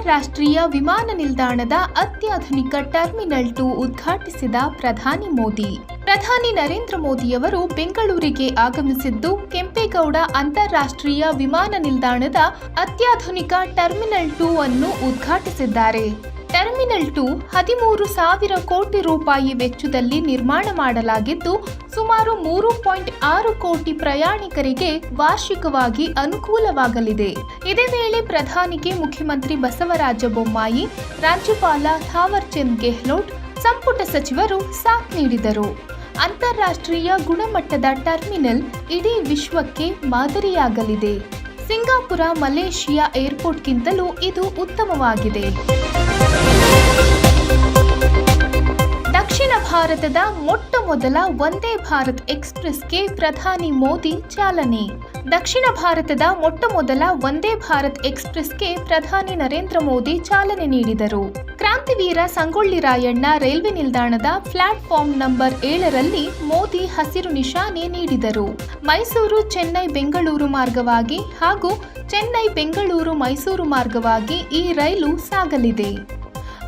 ಅಂತಾರಾಷ್ಟ್ರೀಯ ವಿಮಾನ ನಿಲ್ದಾಣದ ಅತ್ಯಾಧುನಿಕ ಟರ್ಮಿನಲ್ ಟು ಉದ್ಘಾಟಿಸಿದ ಪ್ರಧಾನಿ ಮೋದಿ. ಪ್ರಧಾನಿ ನರೇಂದ್ರ ಮೋದಿಯವರು ಬೆಂಗಳೂರಿಗೆ ಆಗಮಿಸಿದ್ದು ಕೆಂಪೇಗೌಡ ಅಂತಾರಾಷ್ಟ್ರೀಯ ವಿಮಾನ ನಿಲ್ದಾಣದ ಅತ್ಯಾಧುನಿಕ ಟರ್ಮಿನಲ್ ಟೂ ಅನ್ನು ಉದ್ಘಾಟಿಸಿದ್ದಾರೆ. ಟರ್ಮಿನಲ್ ಟು ಹದಿಮೂರು ಸಾವಿರ ಕೋಟಿ ರೂಪಾಯಿ ವೆಚ್ಚದಲ್ಲಿ ನಿರ್ಮಾಣ ಮಾಡಲಾಗಿದ್ದು, ಸುಮಾರು ಮೂರು ಪಾಯಿಂಟ್ ಆರು ಕೋಟಿ ಪ್ರಯಾಣಿಕರಿಗೆ ವಾರ್ಷಿಕವಾಗಿ ಅನುಕೂಲವಾಗಲಿದೆ. ಇದೇ ವೇಳೆ ಪ್ರಧಾನಿಗೆ ಮುಖ್ಯಮಂತ್ರಿ ಬಸವರಾಜ ಬೊಮ್ಮಾಯಿ, ರಾಜ್ಯಪಾಲ ಥಾವರ್ ಚಂದ್ ಗೆಹ್ಲೋಟ್, ಸಂಪುಟ ಸಚಿವರು ಸಾಥ್ ನೀಡಿದರು. ಅಂತಾರಾಷ್ಟ್ರೀಯ ಗುಣಮಟ್ಟದ ಟರ್ಮಿನಲ್ ಇಡೀ ವಿಶ್ವಕ್ಕೆ ಮಾದರಿಯಾಗಲಿದೆ. ಸಿಂಗಾಪುರ, ಮಲೇಷಿಯಾ ಏರ್ಪೋರ್ಟ್ಗಿಂತಲೂ ಇದು ಉತ್ತಮವಾಗಿದೆ. ದಕ್ಷಿಣ ಭಾರತದ ಮೊಟ್ಟ ಮೊದಲ ವಂದೇ ಭಾರತ್ ಎಕ್ಸ್ಪ್ರೆಸ್ಗೆ ಪ್ರಧಾನಿ ಮೋದಿ ಚಾಲನೆ ದಕ್ಷಿಣ ಭಾರತದ ಮೊಟ್ಟಮೊದಲ ವಂದೇ ಭಾರತ್ ಎಕ್ಸ್ಪ್ರೆಸ್ಗೆ ಪ್ರಧಾನಿ ನರೇಂದ್ರ ಮೋದಿ ಚಾಲನೆ ನೀಡಿದರು. ಕ್ರಾಂತಿವೀರ ಸಂಗೊಳ್ಳಿ ರಾಯಣ್ಣ ರೈಲ್ವೆ ನಿಲ್ದಾಣದ ಪ್ಲಾಟ್ಫಾರ್ಮ್ ನಂಬರ್ ಏಳರಲ್ಲಿ ಮೋದಿ ಹಸಿರು ನಿಶಾನೆ ನೀಡಿದರು. ಮೈಸೂರು, ಚೆನ್ನೈ, ಬೆಂಗಳೂರು ಮಾರ್ಗವಾಗಿ ಹಾಗೂ ಚೆನ್ನೈ, ಬೆಂಗಳೂರು, ಮೈಸೂರು ಮಾರ್ಗವಾಗಿ ಈ ರೈಲು ಸಾಗಲಿದೆ.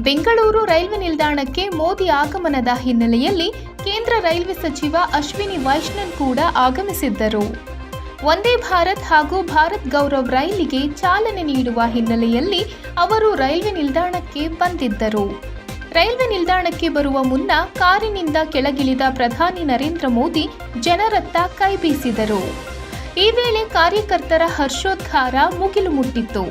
ಬೆಂಗಳೂರು ರೈಲ್ವೆ ನಿಲ್ದಾಣಕ್ಕೆ ಮೋದಿ ಆಗಮನದ ಹಿನ್ನೆಲೆಯಲ್ಲಿ ಕೇಂದ್ರ ರೈಲ್ವೆ ಸಚಿವ ಅಶ್ವಿನಿ ವೈಷ್ಣವ್ ಕೂಡ ಆಗಮಿಸಿದ್ದರು. ವಂದೇ ಭಾರತ್ ಹಾಗೂ ಭಾರತ್ ಗೌರವ್ ರೈಲಿಗೆ ಚಾಲನೆ ನೀಡುವ ಹಿನ್ನೆಲೆಯಲ್ಲಿ ಅವರು ರೈಲ್ವೆ ನಿಲ್ದಾಣಕ್ಕೆ ಬಂದಿದ್ದರು. ರೈಲ್ವೆ ನಿಲ್ದಾಣಕ್ಕೆ ಬರುವ ಮುನ್ನ ಕಾರಿನಿಂದ ಕೆಳಗಿಳಿದ ಪ್ರಧಾನಿ ನರೇಂದ್ರ ಮೋದಿ ಜನರತ್ತ ಕೈ ಬೀಸಿದರು. ಈ ವೇಳೆ ಕಾರ್ಯಕರ್ತರ ಹರ್ಷೋದ್ಗಾರ ಮುಗಿಲು ಮುಟ್ಟಿತ್ತು.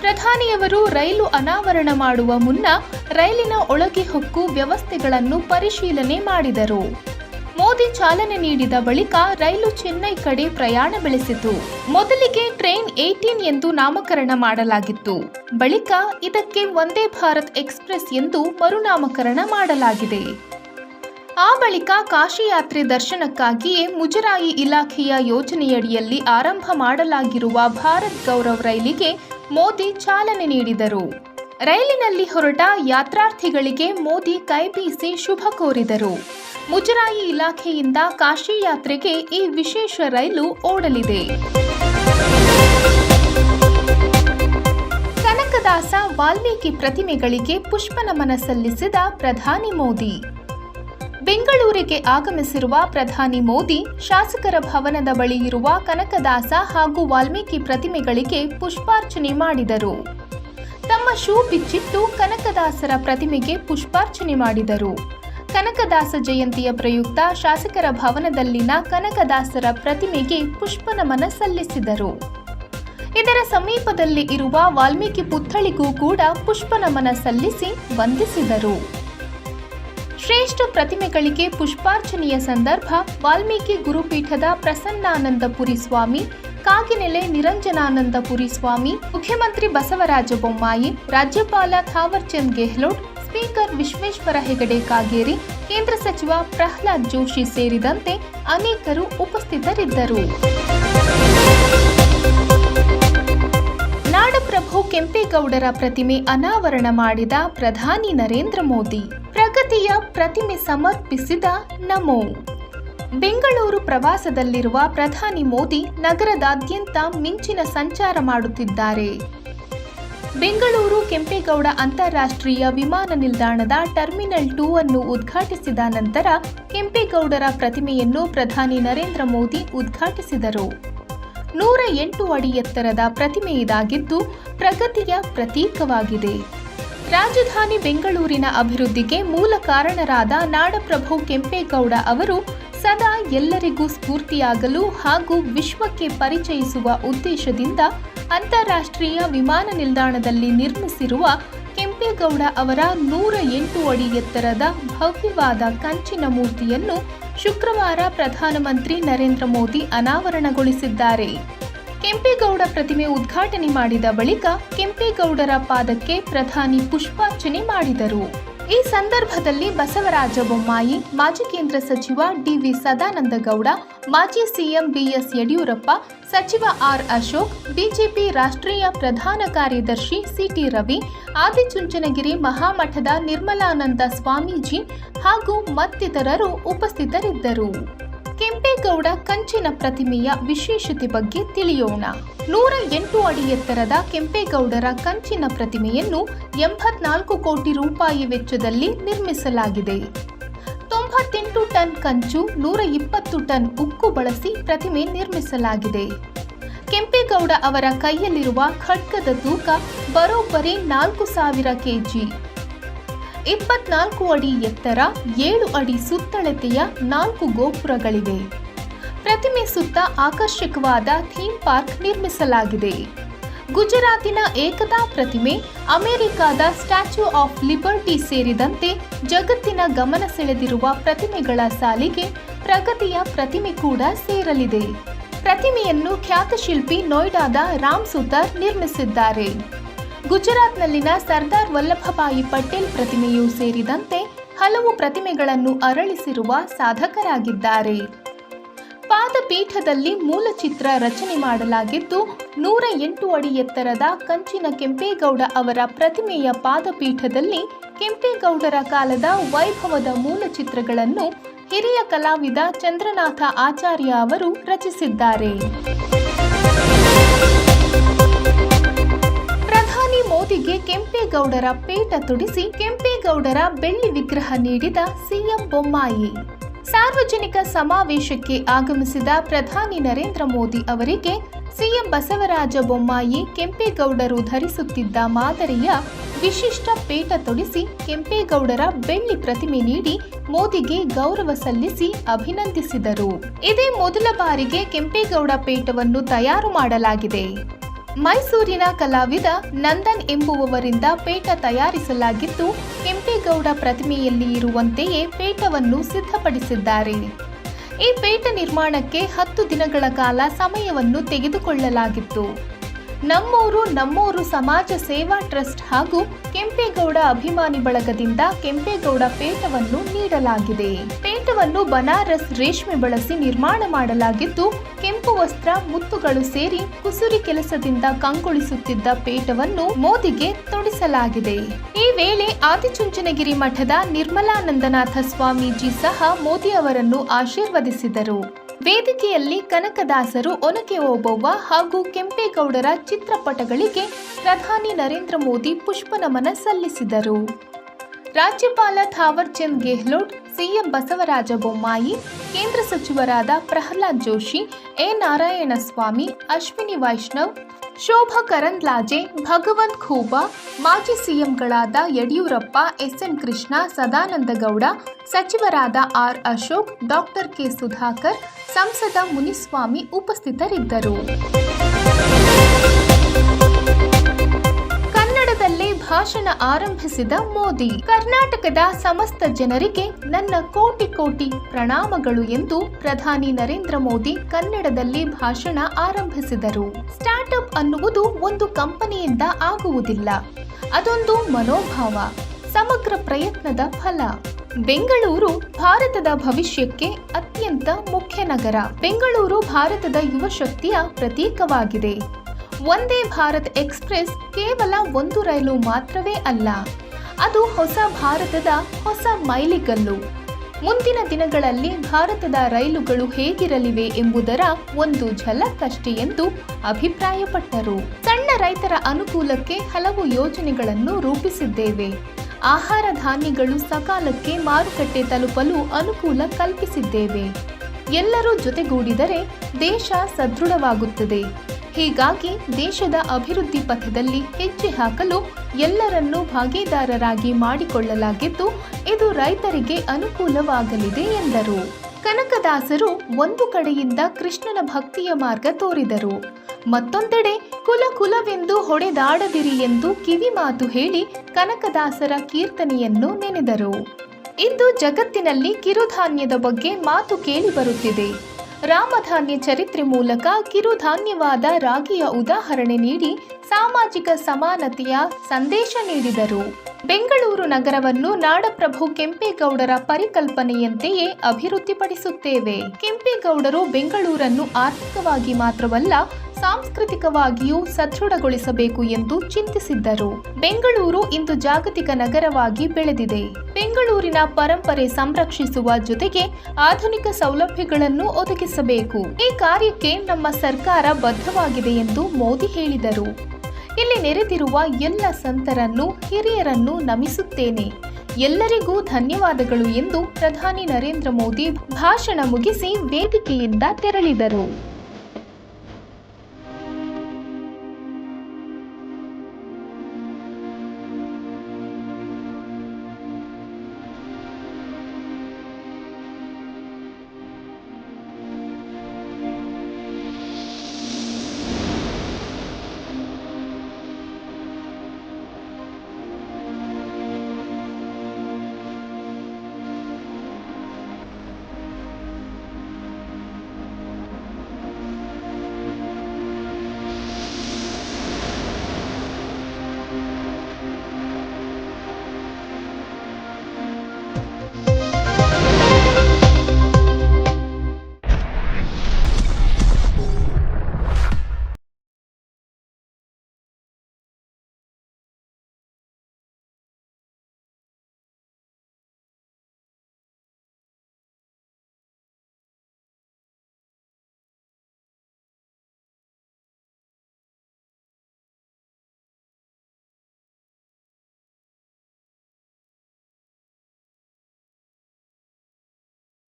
ಪ್ರಧಾನಿಯವರು ರೈಲು ಅನಾವರಣ ಮಾಡುವ ಮುನ್ನ ರೈಲಿನ ಒಳಗೆ ಹೊಕ್ಕು ವ್ಯವಸ್ಥೆಗಳನ್ನು ಪರಿಶೀಲನೆ ಮಾಡಿದರು. ಮೋದಿ ಚಾಲನೆ ನೀಡಿದ ಬಳಿಕ ರೈಲು ಚೆನ್ನೈ ಕಡೆ ಪ್ರಯಾಣ ಬೆಳೆಸಿತು. ಮೊದಲಿಗೆ ಟ್ರೈನ್ ಏಟೀನ್ ಎಂದು ನಾಮಕರಣ ಮಾಡಲಾಗಿತ್ತು. ಬಳಿಕ ಇದಕ್ಕೆ ವಂದೇ ಭಾರತ್ ಎಕ್ಸ್ಪ್ರೆಸ್ ಎಂದು ಮರುನಾಮಕರಣ ಮಾಡಲಾಗಿದೆ. ಆ ಬಳಿಕ ಕಾಶಿಯಾತ್ರೆ ದರ್ಶನಕ್ಕಾಗಿಯೇ ಮುಜರಾಯಿ ಇಲಾಖೆಯ ಯೋಜನೆಯಡಿಯಲ್ಲಿ ಆರಂಭ ಮಾಡಲಾಗಿರುವ ಭಾರತ್ ಗೌರವ್ ರೈಲಿಗೆ ಮೋದಿ ಚಾಲನೆ ನೀಡಿದರು. ರೈಲಿನಲ್ಲಿ ಹೊರಟ ಯಾತ್ರಾರ್ಥಿಗಳಿಗೆ ಮೋದಿ ಕೈಬೀಸಿ ಶುಭ ಕೋರಿದರು. ಮುಜರಾಯಿ ಇಲಾಖೆಯಿಂದ ಕಾಶಿ ಯಾತ್ರೆಗೆ ಈ ವಿಶೇಷ ರೈಲು ಓಡಲಿದೆ. ಕನಕದಾಸ ವಾಲ್ಮೀಕಿ ಪ್ರತಿಮೆಗಳಿಗೆ ಪುಷ್ಪ ನಮನ ಸಲ್ಲಿಸಿದ ಪ್ರಧಾನಿ ಮೋದಿ. ಬೆಂಗಳೂರಿಗೆ ಆಗಮಿಸಿರುವ ಪ್ರಧಾನಿ ಮೋದಿ ಶಾಸಕರ ಭವನದ ಬಳಿ ಇರುವ ಕನಕದಾಸ ಹಾಗೂ ವಾಲ್ಮೀಕಿ ಪ್ರತಿಮೆಗಳಿಗೆ ಪುಷ್ಪಾರ್ಚನೆ ಮಾಡಿದರು. ತಮ್ಮ ಶೂ ಬಿಚ್ಚಿಟ್ಟು ಕನಕದಾಸರ ಪ್ರತಿಮೆಗೆ ಪುಷ್ಪಾರ್ಚನೆ ಮಾಡಿದರು. ಕನಕದಾಸ ಜಯಂತಿಯ ಪ್ರಯುಕ್ತ ಶಾಸಕರ ಭವನದಲ್ಲಿನ ಕನಕದಾಸರ ಪ್ರತಿಮೆಗೆ ಪುಷ್ಪ ನಮನ ಸಲ್ಲಿಸಿದರು. ಇದರ ಸಮೀಪದಲ್ಲಿ ಇರುವ ವಾಲ್ಮೀಕಿ ಪುತ್ಥಳಿಗೂ ಕೂಡ ಪುಷ್ಪ ನಮನ ಸಲ್ಲಿಸಿ ವಂದಿಸಿದರು. ಶ್ರೇಷ್ಠ ಪ್ರತಿಮೆಗಳಿಗೆ ಪುಷ್ಪಾರ್ಚನೆಯ ಸಂದರ್ಭ ವಾಲ್ಮೀಕಿ ಗುರುಪೀಠದ ಪ್ರಸನ್ನಾನಂದಪುರಿ ಸ್ವಾಮಿ, ಕಾಗಿನೆಲೆ ನಿರಂಜನಾನಂದಪುರಿ ಸ್ವಾಮಿ, ಮುಖ್ಯಮಂತ್ರಿ ಬಸವರಾಜ ಬೊಮ್ಮಾಯಿ, ರಾಜ್ಯಪಾಲ ಥಾವರ್ಚಂದ್ ಗೆಹ್ಲೋಟ್ ಸ್ಪೀಕರ್ ವಿಶ್ವೇಶ್ವರ ಹೆಗಡೆ ಕಾಗೇರಿ, ಕೇಂದ್ರ ಸಚಿವ ಪ್ರಹ್ಲಾದ್ ಜೋಶಿ ಸೇರಿದಂತೆ ಅನೇಕರು ಉಪಸ್ಥಿತರಿದ್ದರು. ನಾಡಪ್ರಭು ಕೆಂಪೇಗೌಡರ ಪ್ರತಿಮೆ ಅನಾವರಣ ಮಾಡಿದ ಪ್ರಧಾನಿ ನರೇಂದ್ರ ಮೋದಿ. ಪ್ರಗತಿಯ ಪ್ರತಿಮೆ ಸಮರ್ಪಿಸಿದ ನಮೋ. ಬೆಂಗಳೂರು ಪ್ರವಾಸದಲ್ಲಿರುವ ಪ್ರಧಾನಿ ಮೋದಿ ನಗರದಾದ್ಯಂತ ಮಿಂಚಿನ ಸಂಚಾರ ಮಾಡುತ್ತಿದ್ದಾರೆ. ಬೆಂಗಳೂರು ಕೆಂಪೇಗೌಡ ಅಂತಾರಾಷ್ಟ್ರೀಯ ವಿಮಾನ ನಿಲ್ದಾಣದ ಟರ್ಮಿನಲ್ ಟೂ ಅನ್ನು ಉದ್ಘಾಟಿಸಿದ ನಂತರ ಕೆಂಪೇಗೌಡರ ಪ್ರತಿಮೆಯನ್ನು ಪ್ರಧಾನಿ ನರೇಂದ್ರ ಮೋದಿ ಉದ್ಘಾಟಿಸಿದರು. ನೂರ ಎಂಟು ಅಡಿ ಎತ್ತರದ ಪ್ರತಿಮೆ ಇದಾಗಿದ್ದು, ಪ್ರಗತಿಯ ಪ್ರತೀಕವಾಗಿದೆ. ರಾಜಧಾನಿ ಬೆಂಗಳೂರಿನ ಅಭಿವೃದ್ಧಿಗೆ ಮೂಲ ಕಾರಣರಾದ ನಾಡಪ್ರಭು ಕೆಂಪೇಗೌಡ ಅವರು ಸದಾ ಎಲ್ಲರಿಗೂ ಸ್ಫೂರ್ತಿಯಾಗಲು ಹಾಗೂ ವಿಶ್ವಕ್ಕೆ ಪರಿಚಯಿಸುವ ಉದ್ದೇಶದಿಂದ ಅಂತಾರಾಷ್ಟ್ರೀಯ ವಿಮಾನ ನಿಲ್ದಾಣದಲ್ಲಿ ನಿರ್ಮಿಸಿರುವ ಕೆಂಪೇಗೌಡ ಅವರ ನೂರ ಎಂಟು ಅಡಿ ಎತ್ತರದ ಭವ್ಯವಾದ ಕಂಚಿನ ಮೂರ್ತಿಯನ್ನು ಶುಕ್ರವಾರ ಪ್ರಧಾನಮಂತ್ರಿ ನರೇಂದ್ರ ಮೋದಿ ಅನಾವರಣಗೊಳಿಸಿದ್ದಾರೆ. ಕೆಂಪೇಗೌಡ ಪ್ರತಿಮೆ ಉದ್ಘಾಟನೆ ಮಾಡಿದ ಬಳಿಕ ಕೆಂಪೇಗೌಡರ ಪಾದಕ್ಕೆ ಪ್ರಧಾನಿ ಪುಷ್ಪಾರ್ಚನೆ ಮಾಡಿದರು. ಈ ಸಂದರ್ಭದಲ್ಲಿ ಬಸವರಾಜ ಬೊಮ್ಮಾಯಿ, ಮಾಜಿ ಕೇಂದ್ರ ಸಚಿವ ಡಿವಿ ಸದಾನಂದಗೌಡ, ಮಾಜಿ ಸಿಎಂ ಬಿಎಸ್ ಯಡಿಯೂರಪ್ಪ, ಸಚಿವ ಆರ್. ಅಶೋಕ್, ಬಿಜೆಪಿ ರಾಷ್ಟ್ರೀಯ ಪ್ರಧಾನ ಕಾರ್ಯದರ್ಶಿ ಸಿಟಿ ರವಿ, ಆದಿಚುಂಚನಗಿರಿ ಮಹಾಮಠದ ನಿರ್ಮಲಾನಂದ ಸ್ವಾಮೀಜಿ ಹಾಗೂ ಮತ್ತಿತರರು ಉಪಸ್ಥಿತರಿದ್ದರು. ಕೆಂಪೇಗೌಡ ಕಂಚಿನ ಪ್ರತಿಮೆಯ ವಿಶೇಷತೆ ಬಗ್ಗೆ ತಿಳಿಯೋಣ. ನೂರ ಎಂಟು ಅಡಿ ಎತ್ತರದ ಕೆಂಪೇಗೌಡರ ಕಂಚಿನ ಪ್ರತಿಮೆಯನ್ನು ಎಂಬತ್ನಾಲ್ಕು ಕೋಟಿ ರೂಪಾಯಿ ವೆಚ್ಚದಲ್ಲಿ ನಿರ್ಮಿಸಲಾಗಿದೆ. ತೊಂಬತ್ತೆಂಟು ಟನ್ ಕಂಚು, ನೂರ ಇಪ್ಪತ್ತು ಟನ್ ಉಕ್ಕು ಬಳಸಿ ಪ್ರತಿಮೆ ನಿರ್ಮಿಸಲಾಗಿದೆ. ಕೆಂಪೇಗೌಡ ಅವರ ಕೈಯಲ್ಲಿರುವ ಖಡ್ಗದ ತೂಕ ಬರೋಬ್ಬರಿ ನಾಲ್ಕು ಸಾವಿರ ಕೆಜಿ. ಇಪ್ಪತ್ನಾಲ್ಕು ಅಡಿ ಎತ್ತರ ಏಳು ಅಡಿ ಸುತ್ತಳತೆಯ ನಾಲ್ಕು ಗೋಪುರಗಳಿವೆ. ಪ್ರತಿಮೆ ಸುತ್ತ ಆಕರ್ಷಕವಾದ ಥೀಮ್ ಪಾರ್ಕ್ ನಿರ್ಮಿಸಲಾಗಿದೆ. ಗುಜರಾತಿನ ಏಕತಾ ಪ್ರತಿಮೆ, ಅಮೆರಿಕಾದ ಸ್ಟ್ಯಾಚ್ಯೂ ಆಫ್ ಲಿಬರ್ಟಿ ಸೇರಿದಂತೆ ಜಗತ್ತಿನ ಗಮನ ಸೆಳೆದಿರುವ ಪ್ರತಿಮೆಗಳ ಸಾಲಿಗೆ ಪ್ರಗತಿಯ ಪ್ರತಿಮೆ ಕೂಡ ಸೇರಲಿದೆ. ಪ್ರತಿಮೆಯನ್ನು ಖ್ಯಾತ ಶಿಲ್ಪಿ ನೋಯ್ಡಾದ ರಾಮ್ ಸುತಾರ್ ನಿರ್ಮಿಸಿದ್ದಾರೆ. ಗುಜರಾತ್ನಲ್ಲಿನ ಸರ್ದಾರ್ ವಲ್ಲಭಭಾಯಿ ಪಟೇಲ್ ಪ್ರತಿಮೆಯೂ ಸೇರಿದಂತೆ ಹಲವು ಪ್ರತಿಮೆಗಳನ್ನು ಅರಳಿಸಿರುವ ಸಾಧಕರಾಗಿದ್ದಾರೆ. ಪಾದಪೀಠದಲ್ಲಿ ಮೂಲ ಚಿತ್ರ ರಚನೆ ಮಾಡಲಾಗಿದ್ದು, ನೂರ ಎಂಟು ಅಡಿ ಎತ್ತರದ ಕಂಚಿನ ಕೆಂಪೇಗೌಡ ಅವರ ಪ್ರತಿಮೆಯ ಪಾದಪೀಠದಲ್ಲಿ ಕೆಂಪೇಗೌಡರ ಕಾಲದ ವೈಭವದ ಮೂಲ ಚಿತ್ರಗಳನ್ನು ಹಿರಿಯ ಕಲಾವಿದ ಚಂದ್ರನಾಥ ಆಚಾರ್ಯ ಅವರು ರಚಿಸಿದ್ದಾರೆ. ಮೋದಿಗೆ ಕೆಂಪೇಗೌಡರ ಪೇಟ ತುಡಿಸಿ ಕೆಂಪೇಗೌಡರ ಬೆಳ್ಳಿ ವಿಗ್ರಹ ನೀಡಿದ ಸಿಎಂ ಬೊಮ್ಮಾಯಿ. ಸಾರ್ವಜನಿಕ ಸಮಾವೇಶಕ್ಕೆ ಆಗಮಿಸಿದ ಪ್ರಧಾನಿ ನರೇಂದ್ರ ಮೋದಿ ಅವರಿಗೆ ಸಿಎಂ ಬಸವರಾಜ ಬೊಮ್ಮಾಯಿ ಕೆಂಪೇಗೌಡರು ಧರಿಸುತ್ತಿದ್ದ ಮಾದರಿಯ ವಿಶಿಷ್ಟ ಪೇಟ ತೊಡಿಸಿ ಕೆಂಪೇಗೌಡರ ಬೆಳ್ಳಿ ಪ್ರತಿಮೆ ನೀಡಿ ಮೋದಿಗೆ ಗೌರವ ಸಲ್ಲಿಸಿ ಅಭಿನಂದಿಸಿದರು. ಇದೇ ಮೊದಲ ಬಾರಿಗೆ ಕೆಂಪೇಗೌಡ ಪೇಟವನ್ನು ತಯಾರು ಮಾಡಲಾಗಿದೆ. ಮೈಸೂರಿನ ಕಲಾವಿದ ನಂದನ್ ಎಂಬುವವರಿಂದ ಪೇಟ ತಯಾರಿಸಲಾಗಿದ್ದು, ಕೆಂಪೇಗೌಡ ಪ್ರತಿಮೆಯಲ್ಲಿ ಇರುವಂತೆಯೇ ಪೇಟವನ್ನು ಸಿದ್ಧಪಡಿಸಿದ್ದಾರೆ. ಈ ಪೇಟ ನಿರ್ಮಾಣಕ್ಕೆ ಹತ್ತು ದಿನಗಳ ಕಾಲ ಸಮಯವನ್ನು ತೆಗೆದುಕೊಳ್ಳಲಾಗಿತ್ತು. ನಮ್ಮೂರು ನಮ್ಮೂರು ಸಮಾಜ ಸೇವಾ ಟ್ರಸ್ಟ್ ಹಾಗೂ ಕೆಂಪೇಗೌಡ ಅಭಿಮಾನಿ ಬಳಗದಿಂದ ಕೆಂಪೇಗೌಡ ಪೇಟವನ್ನು ನೀಡಲಾಗಿದೆ. ಪೇಟವನ್ನು ಬನಾರಸ್ ರೇಷ್ಮೆ ಬಳಸಿ ನಿರ್ಮಾಣ ಮಾಡಲಾಗಿದ್ದು, ಕೆಂಪು ವಸ್ತ್ರ, ಮುತ್ತುಗಳು ಸೇರಿ ಕುಸುರಿ ಕೆಲಸದಿಂದ ಕಂಗೊಳಿಸುತ್ತಿದ್ದ ಪೇಟವನ್ನು ಮೋದಿಗೆ ತೊಡಿಸಲಾಗಿದೆ. ಈ ವೇಳೆ ಆದಿಚುಂಚನಗಿರಿ ಮಠದ ನಿರ್ಮಲಾನಂದನಾಥ ಸ್ವಾಮೀಜಿ ಸಹ ಮೋದಿ ಅವರನ್ನು ಆಶೀರ್ವದಿಸಿದರು. ವೇದಿಕೆಯಲ್ಲಿ ಕನಕದಾಸರು ಒನಕೆ ಓಬವ್ವ ಹಾಗೂ ಕೆಂಪೇಗೌಡರ ಚಿತ್ರಪಟಗಳಿಗೆ ಪ್ರಧಾನಿ ನರೇಂದ್ರ ಮೋದಿ ಪುಷ್ಪನಮನ ಸಲ್ಲಿಸಿದರು. ರಾಜ್ಯಪಾಲ ಥಾವರ್ ಚಂದ್ ಗೆಹ್ಲೋಟ್, ಸಿಎಂ ಬಸವರಾಜ ಬೊಮ್ಮಾಯಿ, ಕೇಂದ್ರ ಸಚಿವರಾದ ಪ್ರಹ್ಲಾದ್ ಜೋಶಿ, ಎ. ನಾರಾಯಣಸ್ವಾಮಿ, ಅಶ್ವಿನಿ ವೈಷ್ಣವ್ ಶೋಭಾ ಕರಂದ್ಲಾಜೆ, ಭಗವಂತ್ ಖೂಬಾ, ಮಾಜಿ ಸಿಎಂಗಳಾದ ಯಡಿಯೂರಪ್ಪ ಎಸ್ಎನ್ ಕೃಷ್ಣ ಸದಾನಂದಗೌಡ ಸಚಿವರಾದ R Ashok, doctor K Sudhakar, ಸಂಸದ ಮುನಿಸ್ವಾಮಿ ಉಪಸ್ಥಿತರಿದ್ದರು. ಆರಂಭಿಸಿದ ಮೋದಿ. ಕರ್ನಾಟಕದ ಸಮಸ್ತ ಜನರಿಗೆ ನನ್ನ ಕೋಟಿ ಕೋಟಿ ಪ್ರಣಾಮಗಳು ಎಂದು ಪ್ರಧಾನಿ ನರೇಂದ್ರ ಮೋದಿ ಕನ್ನಡದಲ್ಲಿ ಭಾಷಣ ಆರಂಭಿಸಿದರು. ಸ್ಟಾರ್ಟ್ಅಪ್ ಅನ್ನುವುದು ಒಂದು ಕಂಪನಿಯಿಂದ ಆಗುವುದಿಲ್ಲ. ಅದೊಂದು ಮನೋಭಾವ, ಸಮಗ್ರ ಪ್ರಯತ್ನದ ಫಲ. ಬೆಂಗಳೂರು ಭಾರತದ ಭವಿಷ್ಯಕ್ಕೆ ಅತ್ಯಂತ ಮುಖ್ಯ ನಗರ. ಬೆಂಗಳೂರು ಭಾರತದ ಯುವ ಶಕ್ತಿಯ ಪ್ರತೀಕವಾಗಿದೆ. ಒಂದೇ ಭಾರತ್ ಎಕ್ಸ್ಪ್ರೆಸ್ ಕೇವಲ ಒಂದು ರೈಲು ಮಾತ್ರವೇ ಅಲ್ಲ, ಅದು ಹೊಸ ಭಾರತದ ಹೊಸ ಮೈಲಿಗಲ್ಲು. ಮುಂದಿನ ದಿನಗಳಲ್ಲಿ ಭಾರತದ ರೈಲುಗಳು ಹೇಗಿರಲಿವೆ ಎಂಬುದರ ಒಂದು ಝಲಕ್ಕಷ್ಟೇ ಎಂದು ಅಭಿಪ್ರಾಯಪಟ್ಟರು. ಸಣ್ಣ ರೈತರ ಅನುಕೂಲಕ್ಕೆ ಹಲವು ಯೋಜನೆಗಳನ್ನು ರೂಪಿಸಿದ್ದೇವೆ. ಆಹಾರ ಧಾನ್ಯಗಳು ಸಕಾಲಕ್ಕೆ ಮಾರುಕಟ್ಟೆ ತಲುಪಲು ಅನುಕೂಲ ಕಲ್ಪಿಸಿದ್ದೇವೆ. ಎಲ್ಲರೂ ಜೊತೆಗೂಡಿದರೆ ದೇಶ ಸದೃಢವಾಗುತ್ತದೆ. ಹೀಗಾಗಿ ದೇಶದ ಅಭಿವೃದ್ಧಿ ಪಥದಲ್ಲಿ ಹೆಜ್ಜೆ ಹಾಕಲು ಎಲ್ಲರನ್ನೂ ಭಾಗಿದಾರರಾಗಿ ಮಾಡಿಕೊಳ್ಳಲಾಗಿದ್ದು, ಇದು ರೈತರಿಗೆ ಅನುಕೂಲವಾಗಲಿದೆ ಎಂದರು. ಕನಕದಾಸರು ಒಂದು ಕಡೆಯಿಂದ ಕೃಷ್ಣನ ಭಕ್ತಿಯ ಮಾರ್ಗ ತೋರಿದರು. ಮತ್ತೊಂದೆಡೆ, ಕುಲ ಕುಲವೆಂದು ಹೊಡೆದಾಡದಿರಿ ಎಂದು ಕಿವಿ ಮಾತು ಹೇಳಿ ಕನಕದಾಸರ ಕೀರ್ತನೆಯನ್ನು ನೆನೆದರು. ಇಂದು ಜಗತ್ತಿನಲ್ಲಿ ಕಿರುಧಾನ್ಯದ ಬಗ್ಗೆ ಮಾತು ಕೇಳಿಬರುತ್ತಿದೆ ರಾಮಧಾನ್ಯ ಚರಿತ್ರೆ ಮೂಲಕ ಕಿರುಧಾನ್ಯವಾದ ರಾಗಿಯ ಉದಾಹರಣೆ ನೀಡಿ ಸಾಮಾಜಿಕ ಸಮಾನತೆಯ ಸಂದೇಶ ನೀಡಿದರು. ಬೆಂಗಳೂರು ನಗರವನ್ನು ನಾಡಪ್ರಭು ಕೆಂಪೇಗೌಡರ ಪರಿಕಲ್ಪನೆಯಂತೆಯೇ ಅಭಿವೃದ್ಧಿಪಡಿಸುತ್ತೇವೆ. ಕೆಂಪೇಗೌಡರು ಬೆಂಗಳೂರನ್ನು ಆರ್ಥಿಕವಾಗಿ ಮಾತ್ರವಲ್ಲ ಸಾಂಸ್ಕೃತಿಕವಾಗಿಯೂ ಸದೃಢಗೊಳಿಸಬೇಕು ಎಂದು ಚಿಂತಿಸಿದ್ದರು. ಬೆಂಗಳೂರು ಇಂದು ಜಾಗತಿಕ ನಗರವಾಗಿ ಬೆಳೆದಿದೆ. ಬೆಂಗಳೂರಿನ ಪರಂಪರೆ ಸಂರಕ್ಷಿಸುವ ಜೊತೆಗೆ ಆಧುನಿಕ ಸೌಲಭ್ಯಗಳನ್ನು ಒದಗಿಸಬೇಕು. ಈ ಕಾರ್ಯಕ್ಕೆ ನಮ್ಮ ಸರ್ಕಾರ ಬದ್ಧವಾಗಿದೆ ಎಂದು ಮೋದಿ ಹೇಳಿದರು. ಇಲ್ಲಿ ನೆರೆದಿರುವ ಎಲ್ಲ ಸಂತರನ್ನು, ಹಿರಿಯರನ್ನು ನಮಿಸುತ್ತೇನೆ. ಎಲ್ಲರಿಗೂ ಧನ್ಯವಾದಗಳು ಎಂದು ಪ್ರಧಾನಿ ನರೇಂದ್ರ ಮೋದಿ ಭಾಷಣ ಮುಗಿಸಿ ವೇದಿಕೆಯಿಂದ ತೆರಳಿದರು.